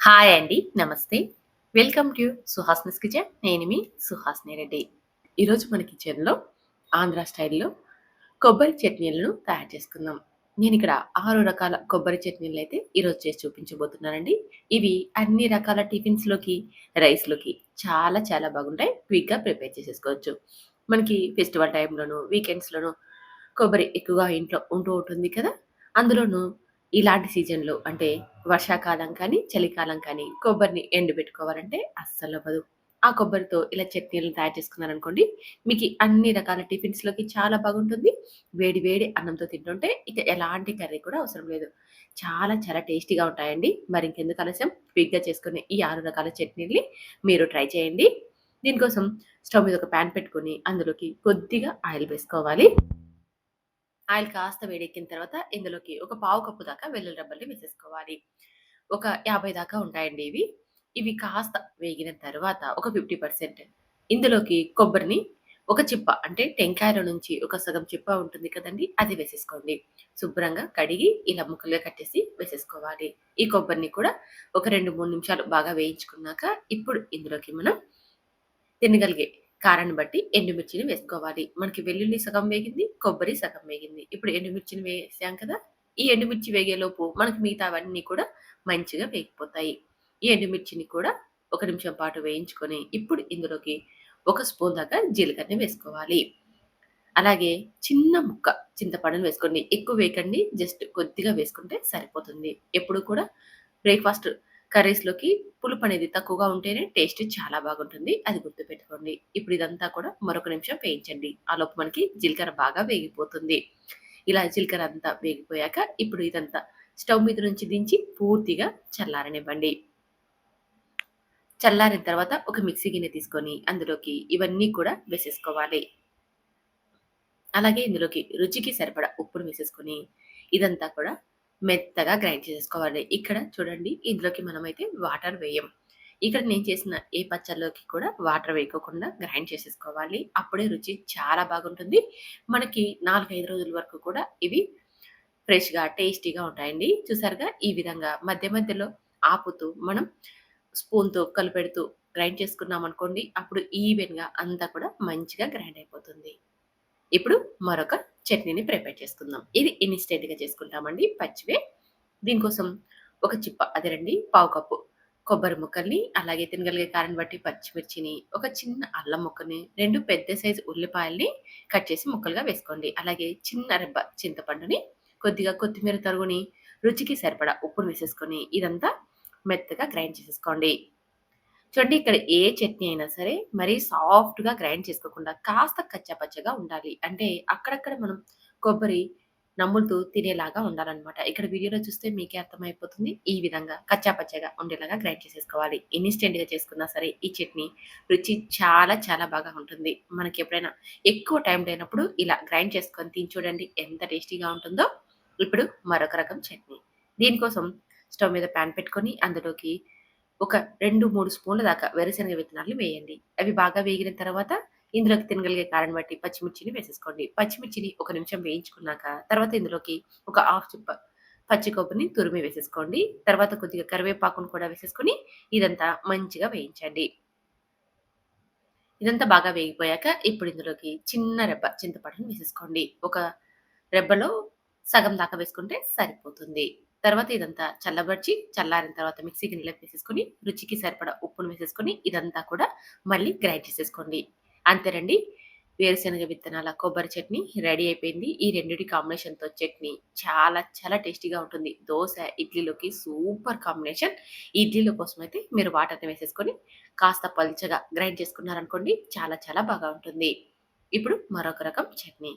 Hi అండి. నమస్తే. Welcome to Suhasini's kitchen. నేను మీ సుహాస్ని రెడ్డి. ఈరోజు మన కిచెన్‌లో ఆంధ్ర స్టైల్‌లో కొబ్బరి చట్నీలను తయారు చేసుకుందాం. నేను ఇక్కడ ఆరు రకాల కొబ్బరి చట్నీలు అయితే ఈరోజు చేసి చూపించబోతున్నానండి. ఇవి అన్ని రకాల టిఫిన్స్‌లోకి, రైస్‌లోకి చాలా చాలా బాగుంటాయి. క్విక్‌గా ప్రిపేర్ చేసేసుకోవచ్చు. మనకి ఫెస్టివల్ టైంలోను వీకెండ్స్‌లోను కొబ్బరి ఎక్కువగా ఇంట్లో ఉంటూ ఉంటుంది కదా! అందులోనూ ఇలాంటి సీజన్‌లో అంటే వర్షాకాలం కానీ, చలికాలం కానీ కొబ్బరిని ఎండబెట్టుకోవాలంటే అస్సలు అవ్వదు ఆ కొబ్బరితో ఇలా చట్నీలను తయారు చేసుకున్నారనుకోండి, మీకు అన్ని రకాల టిఫిన్స్‌లోకి చాలా బాగుంటుంది. వేడి వేడి అన్నంతో తింటుంటే ఇక ఎలాంటి కర్రీ కూడా అవసరం లేదు. చాలా చాలా టేస్టీగా ఉంటాయండి. మరి ఇంకెందుకు ఆలస్యం క్విక్‌గా చేసుకునే ఈ ఆరు రకాల చట్నీలని మీరు ట్రై చేయండి. దీనికోసం స్టవ్ మీద ఒక ప్యాన్ పెట్టుకొని అందులోకి కొద్దిగా ఆయిల్ వేసుకోవాలి. ఆయిల్ కాస్త వేడెక్కిన తర్వాత ఇందులోకి ఒక పావు కప్పు దాకా వెల్లుల్లి రెబ్బల్ని వేసేసుకోవాలి. ఒక 50 దాకా ఉంటాయండి ఇవి. ఇవి కాస్త వేగిన తర్వాత ఒక 50% ఇందులోకి కొబ్బరిని ఒక చిప్ప అంటే టెంకాయల నుంచి ఒక సగం చిప్ప ఉంటుంది కదండి అది వేసేసుకోండి. శుభ్రంగా కడిగి ఇలా ముక్కలుగా కట్టేసి వేసేసుకోవాలి. ఈ కొబ్బరిని కూడా ఒక 2, 3 నిమిషాలు బాగా వేయించుకున్నాక ఇప్పుడు ఇందులోకి మనం తినగలిగే కారాన్ని బట్టి ఎండుమిర్చిని వేసుకోవాలి. మనకి వెల్లుల్లి సగం వేగింది, కొబ్బరి సగం వేగింది. ఇప్పుడు ఎండుమిర్చిని వేసాం కదా! ఈ ఎండుమిర్చి వేగేలోపు మనకి మిగతావన్నీ కూడా మంచిగా వేగిపోతాయి. ఈ ఎండుమిర్చిని కూడా ఒక నిమిషం పాటు వేయించుకొని ఇప్పుడు ఇందులోకి ఒక స్పూన్ దాకా జీలకర్రని వేసుకోవాలి. అలాగే చిన్న ముక్క చింతపండును వేసుకోండి. ఎక్కువ వేయకండి. జస్ట్ కొద్దిగా వేసుకుంటే సరిపోతుంది. ఎప్పుడు కూడా బ్రేక్‌ఫాస్ట్ కర్రీస్‌లోకి పులుపు అనేది తక్కువగా ఉంటేనే టేస్ట్ చాలా బాగుంటుంది. అది గుర్తుపెట్టుకోండి. ఇప్పుడు ఇదంతా కూడా మరొక నిమిషం వేయించండి. ఆలోపు మనకి జీలకర్ర బాగా వేగిపోతుంది. ఇలా జీలకర్ర అంతా వేగిపోయాక ఇప్పుడు ఇదంతా స్టవ్ మీద నుంచి దించి పూర్తిగా చల్లారనివ్వండి. చల్లారిన తర్వాత ఒక మిక్సీ గిన్నె తీసుకొని అందులోకి ఇవన్నీ కూడా వేసేసుకోవాలి. అలాగే ఇందులోకి రుచికి సరిపడా ఉప్పును వేసేసుకొని ఇదంతా కూడా మెత్తగా గ్రైండ్ చేసుకోవాలి ఇక్కడ చూడండి ఇందులోకి మనమైతే వాటర్ వేయం. ఇక్కడ నేను చేసిన ఏ పచ్చళ్ళలోకి కూడా వాటర్ వేయకోకుండా గ్రైండ్ చేసేసుకోవాలి. అప్పుడే రుచి చాలా బాగుంటుంది. మనకి 4, 5 రోజుల వరకు కూడా ఇవి ఫ్రెష్‌గా, టేస్టీగా ఉంటాయండి. చూసారుగా ఈ విధంగా మధ్య మధ్యలో ఆపుతూ మనం స్పూన్‌తో కలిపెడుతూ గ్రైండ్ చేసుకున్నామనుకోండి అప్పుడు ఈవెన్‌గా అంతా కూడా మంచిగా గ్రైండ్ అయిపోతుంది. ఇప్పుడు మరొక చట్నీని ప్రిపేర్ చేసుకుందాం. ఇది ఇన్‌స్టెంట్‌గా చేసుకుంటామండి పచ్చివే. దీనికోసం ఒక చిప్ప అదేనండి పావు కప్పు కొబ్బరి ముక్కల్ని, అలాగే తినగలిగే కారణం బట్టి పచ్చిమిర్చిని, ఒక చిన్న అల్లం ముక్కని, రెండు పెద్ద సైజు ఉల్లిపాయల్ని కట్ చేసి ముక్కలుగా వేసుకోండి. అలాగే చిన్న రెబ్బ చింతపండుని, కొద్దిగా కొత్తిమీర తరుగుని, రుచికి సరిపడా ఉప్పును వేసేసుకొని ఇదంతా మెత్తగా గ్రైండ్ చేసేసుకోండి. చూడండి ఇక్కడ ఏ చట్నీ అయినా సరే మరీ సాఫ్ట్‌గా గ్రైండ్ చేసుకోకుండా కాస్త కచ్చాపచ్చగా ఉండాలి. అంటే అక్కడక్కడ మనం కొబ్బరి నములుతూ తినేలాగా ఉండాలన్నమాట ఇక్కడ వీడియోలో చూస్తే మీకే అర్థమైపోతుంది. ఈ విధంగా కచ్చాపచ్చగా ఉండేలాగా గ్రైండ్ చేసేసుకోవాలి. ఇన్‌స్టెంట్‌గా చేసుకున్నా సరే ఈ చట్నీ రుచి చాలా చాలా బాగా ఉంటుంది. మనకి ఎప్పుడైనా ఎక్కువ టైం లేనప్పుడు ఇలా గ్రైండ్ చేసుకొని తిని చూడండి ఎంత టేస్టీగా ఉంటుందో. ఇప్పుడు మరొక రకం చట్నీ. దీనికోసం స్టవ్ మీద పాన్ పెట్టుకొని అందులోకి ఒక 2, 3 స్పూన్ల దాకా వేరుశనగ విత్తనాలు వేయండి. అవి బాగా వేగిన తర్వాత ఇందులోకి తినగలిగే కారణం బట్టి పచ్చిమిర్చిని వేసేసుకోండి. పచ్చిమిర్చిని ఒక నిమిషం వేయించుకున్నాక తర్వాత ఇందులోకి ఒక హాఫ్ చుప్ప పచ్చి కొబ్బరిని తురిమి వేసేసుకోండి. తర్వాత కొద్దిగా కరివేపాకును కూడా వేసేసుకొని ఇదంతా మంచిగా వేయించండి. ఇదంతా బాగా వేగిపోయాక ఇప్పుడు ఇందులోకి చిన్న రెబ్బ చింతపండును వేసేసుకోండి. ఒక రెబ్బలో సగం దాకా వేసుకుంటే సరిపోతుంది. తర్వాత ఇదంతా చల్లబర్చి చల్లారిన తర్వాత మిక్సీ గిన్నెలో వేసేసుకొని రుచికి సరిపడా ఉప్పును వేసేసుకొని ఇదంతా కూడా మళ్ళీ గ్రైండ్ చేసేసుకోండి. అంతేనండి. వేరుశనగ విత్తనాల కొబ్బరి చట్నీ రెడీ అయిపోయింది. ఈ రెండిటి కాంబినేషన్‌తో చట్నీ చాలా చాలా టేస్టీగా ఉంటుంది. దోశ ఇడ్లీలోకి సూపర్ కాంబినేషన్. ఇడ్లీల కోసమైతే మీరు వాటర్‌ని వేసేసుకొని కాస్త పల్చగా గ్రైండ్ చేసుకున్నారనుకోండి చాలా చాలా బాగా ఉంటుంది. ఇప్పుడు మరొక రకం చట్నీ.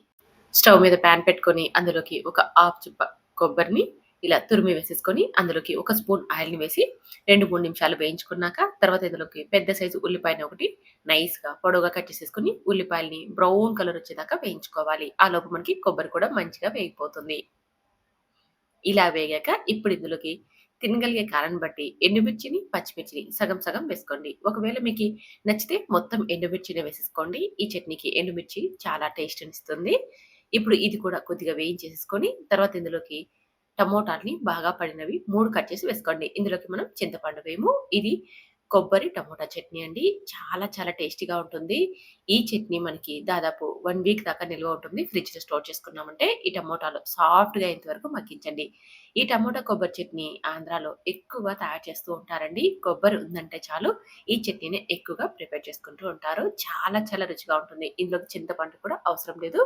స్టవ్ మీద పాన్ పెట్టుకొని అందులోకి ఒక హాఫ్ చుప్ప కొబ్బరిని ఇలా తురిమి వేసేసుకొని అందులోకి ఒక స్పూన్ ఆయిల్‌ని వేసి 2, 3 నిమిషాలు వేయించుకున్నాక తర్వాత ఇందులోకి పెద్ద సైజు ఉల్లిపాయని ఒకటి నైస్‌గా పొడవుగా కట్ చేసేసుకుని ఉల్లిపాయల్ని బ్రౌన్ కలర్ వచ్చేదాకా వేయించుకోవాలి. ఆ లోపు మనకి కొబ్బరి కూడా మంచిగా వేగిపోతుంది. ఇలా వేగాక ఇప్పుడు ఇందులోకి తినగలిగే కారాన్ని బట్టి ఎండుమిర్చిని, పచ్చిమిర్చిని సగం సగం వేసుకోండి. ఒకవేళ మీకు నచ్చితే మొత్తం ఎండుమిర్చిని వేసేసుకోండి. ఈ చట్నీకి ఎండుమిర్చి చాలా టేస్ట్ ఇస్తుంది ఇప్పుడు ఇది కూడా కొద్దిగా వేయించేసేసుకొని తర్వాత ఇందులోకి టమోటాలని బాగా పడినవి మూడు కట్ చేసి వేసుకోండి. ఇందులోకి మనం చింతపండు వేము ఇది కొబ్బరి టమోటా చట్నీ అండి. చాలా చాలా టేస్టీగా ఉంటుంది. ఈ చట్నీ మనకి దాదాపు వన్ వీక్ దాకా నిల్వ ఉంటుంది. ఫ్రిడ్జ్‌లో స్టోర్ చేసుకున్నామంటే ఈ టమోటాలు సాఫ్ట్‌గా అయ్యేంత వరకు మగ్గించండి. ఈ టమోటా కొబ్బరి చట్నీ ఆంధ్రాలో ఎక్కువగా తయారు చేస్తూ ఉంటారండి. కొబ్బరి ఉందంటే చాలు ఈ చట్నీని ఎక్కువగా ప్రిపేర్ చేసుకుంటూ ఉంటారు. చాలా చాలా రుచిగా ఉంటుంది. ఇందులోకి చింతపండు కూడా అవసరం లేదు.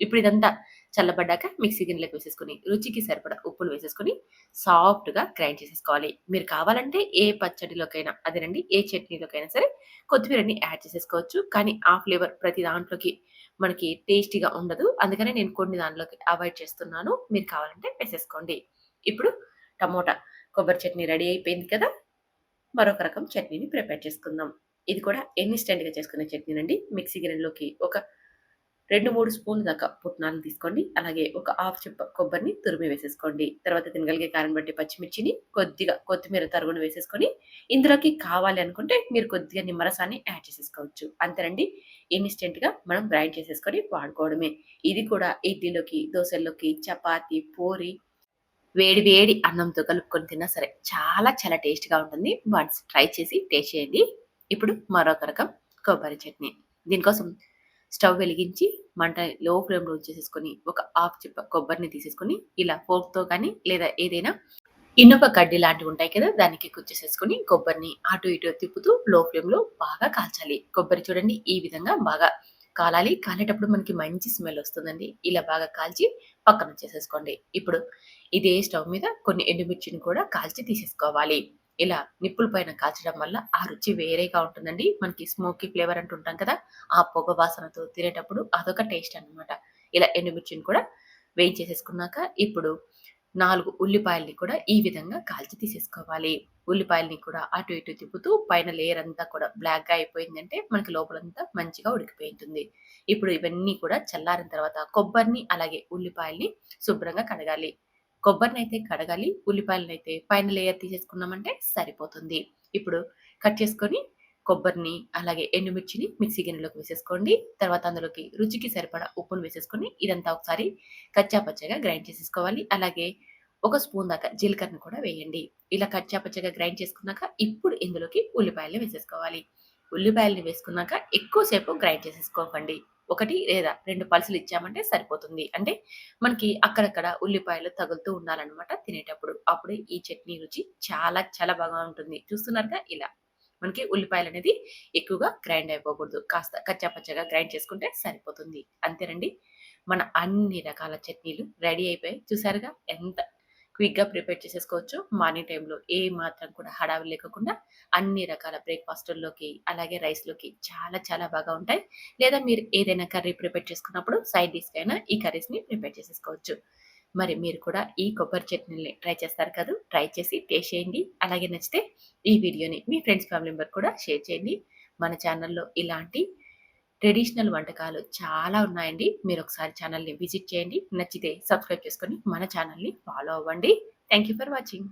ఇప్పుడు ఇదంతా చల్లబడ్డాక మిక్సీ గిన్నెలోకి వేసేసుకొని, రుచికి సరిపడా ఉప్పులు వేసేసుకొని, సాఫ్ట్‌గా గ్రైండ్ చేసేసుకోవాలి. మీరు కావాలంటే ఏ పచ్చడిలోకైనా అదేనండి ఏ చట్నీలోకైనా సరే కొత్తిమీరని యాడ్ చేసేసుకోవచ్చు. కానీ ఆ ఫ్లేవర్ ప్రతి దాంట్లోకి మనకి టేస్టీగా ఉండదు. అందుకనే నేను కొన్ని దాంట్లోకి అవాయిడ్ చేస్తున్నాను. మీరు కావాలంటే వేసేసుకోండి. ఇప్పుడు టమోటా కొబ్బరి చట్నీ రెడీ అయిపోయింది కదా! మరొక రకం చట్నీని ప్రిపేర్ చేసుకుందాం. ఇది కూడా ఇన్స్టెంట్గా చేసుకునే చట్నీనండి. మిక్సీ గిన్నెలోకి ఒక 2, 3 స్పూన్‌ల దాకా పుట్నాలను తీసుకోండి. అలాగే ఒక హాఫ్ చిప్ప కొబ్బరిని తురిమి వేసేసుకోండి. తర్వాత తినగలిగే కారం బట్టి పచ్చిమిర్చిని, కొద్దిగా కొత్తిమీర తరుగును వేసేసుకొని, ఇందులోకి కావాలి అనుకుంటే మీరు కొద్దిగా నిమ్మరసాన్ని యాడ్ చేసేసుకోవచ్చు. అంతేనండి. ఇన్స్టెంట్గా మనం గ్రైండ్ చేసేసుకొని వాడుకోవడమే. ఇది కూడా ఇడ్లీలోకి, దోశల్లోకి చపాతి పూరి వేడి వేడి అన్నంతో కలుపుకొని తిన్నా సరే చాలా చాలా టేస్ట్‌గా ఉంటుంది. వన్స్ ట్రై చేసి టేస్ట్ చేయండి. ఇప్పుడు మరొక రకం కొబ్బరి చట్నీ. దీనికోసం స్టవ్ వెలిగించి మంట లో ఫ్లేమ్‌లో ఉంచేసేసుకొని, ఒక హాఫ్ చిప్ప కొబ్బరిని తీసేసుకొని, ఇలా ఫోర్క్‌తో కానీ లేదా ఏదైనా ఇనుప కడ్డీ లాంటివి ఉంటాయి కదా! దానికి కుచ్చేసేసుకొని కొబ్బరిని అటు ఇటు తిప్పుతూ లో ఫ్లేమ్‌లో బాగా కాల్చాలి. కొబ్బరి చూడండి ఈ విధంగా బాగా కాలాలి. కాలేటప్పుడు మనకి మంచి స్మెల్ వస్తుందండి. ఇలా బాగా కాల్చి పక్కన చేసేసుకోండి ఇప్పుడు ఇదే స్టవ్ మీద కొన్ని ఎండుమిర్చిని కూడా కాల్చి తీసేసుకోవాలి. ఇలా నిప్పుల పైన కాల్చడం వల్ల ఆ రుచి వేరేగా ఉంటుందండి. మనకి స్మోకీ ఫ్లేవర్ అంటుంటాం కదా! ఆ పొగ వాసనతో తినేటప్పుడు అదొక టేస్ట్ అనమాట ఇలా ఎండుమిర్చిని కూడా వేయించేసేసుకున్నాక ఇప్పుడు నాలుగు ఉల్లిపాయల్ని కూడా ఈ విధంగా కాల్చి తీసేసుకోవాలి. ఉల్లిపాయల్ని కూడా అటు ఇటు తిప్పుతూ పైన లేయర్ అంతా కూడా బ్లాక్‌గా అయిపోయిందంటే మనకి లోపలంతా మంచిగా ఉడికిపోయింటుంది ఇప్పుడు ఇవన్నీ కూడా చల్లారిన తర్వాత కొబ్బరిని అలాగే ఉల్లిపాయల్ని శుభ్రంగా కడగాలి. కొబ్బరినైతే కడగాలి. ఉల్లిపాయలనైతే పైన లేయర్ తీసేసుకున్నామంటే సరిపోతుంది. ఇప్పుడు కట్ చేసుకొని కొబ్బరిని, అలాగే ఎండుమిర్చిని మిక్సీ గిన్నెలోకి వేసేసుకోండి. తర్వాత అందులోకి రుచికి సరిపడా ఉప్పును వేసేసుకొని ఇదంతా ఒకసారి కచ్చాపచ్చగా గ్రైండ్ చేసేసుకోవాలి. అలాగే ఒక స్పూన్ దాకా జీలకర్రను కూడా వేయండి. ఇలా కచ్చాపచ్చగా గ్రైండ్ చేసుకున్నాక ఇప్పుడు ఇందులోకి ఉల్లిపాయల్ని వేసేసుకోవాలి. ఉల్లిపాయల్ని వేసుకున్నాక ఎక్కువ సేపు గ్రైండ్ చేసేసుకోకండి. ఒకటి లేదా రెండు పల్సులు ఇచ్చామంటే సరిపోతుంది. అంటే మనకి అక్కడక్కడ ఉల్లిపాయలు తగులుతూ ఉండాలన్నమాట తినేటప్పుడు. అప్పుడే ఈ చట్నీ రుచి చాలా చాలా బాగా ఉంటుంది. చూస్తున్నారుగా ఇలా. మనకి ఉల్లిపాయలు అనేది ఎక్కువగా గ్రైండ్ అయిపోకూడదు. కాస్త కచ్చా పచ్చగా గ్రైండ్ చేసుకుంటే సరిపోతుంది. అంతేనండి. మన అన్ని రకాల చట్నీలు రెడీ అయిపోయాయి. చూసారుగా ఎంత క్విక్‌గా ప్రిపేర్ చేసేసుకోవచ్చు. మార్నింగ్ టైంలో ఏ మాత్రం కూడా హడావిడి లేకుండా అన్ని రకాల బ్రేక్‌ఫాస్టుల్లోకి, అలాగే రైస్‌లోకి చాలా చాలా బాగా ఉంటాయి. లేదా మీరు ఏదైనా కర్రీ ప్రిపేర్ చేసుకున్నప్పుడు సైడ్ డిష్‌కైనా ఈ కర్రీస్‌ని ప్రిపేర్ చేసేసుకోవచ్చు. మరి మీరు కూడా ఈ కొబ్బరి చట్నీని ట్రై చేస్తారు కదా ట్రై చేసి టేస్ట్ చేయండి. అలాగే నచ్చితే ఈ వీడియోని మీ ఫ్రెండ్స్, ఫ్యామిలీ మెంబర్ కూడా షేర్ చేయండి. మన ఛానల్లో ఇలాంటి ట్రెడిషనల్ వంటకాలు చాలా ఉన్నాయండి. మీరు ఒకసారి ఛానల్ని విజిట్ చేయండి. నచ్చితే సబ్స్క్రైబ్ చేసుకొని మన ఛానల్ని ఫాలో అవ్వండి. Thank you for watching.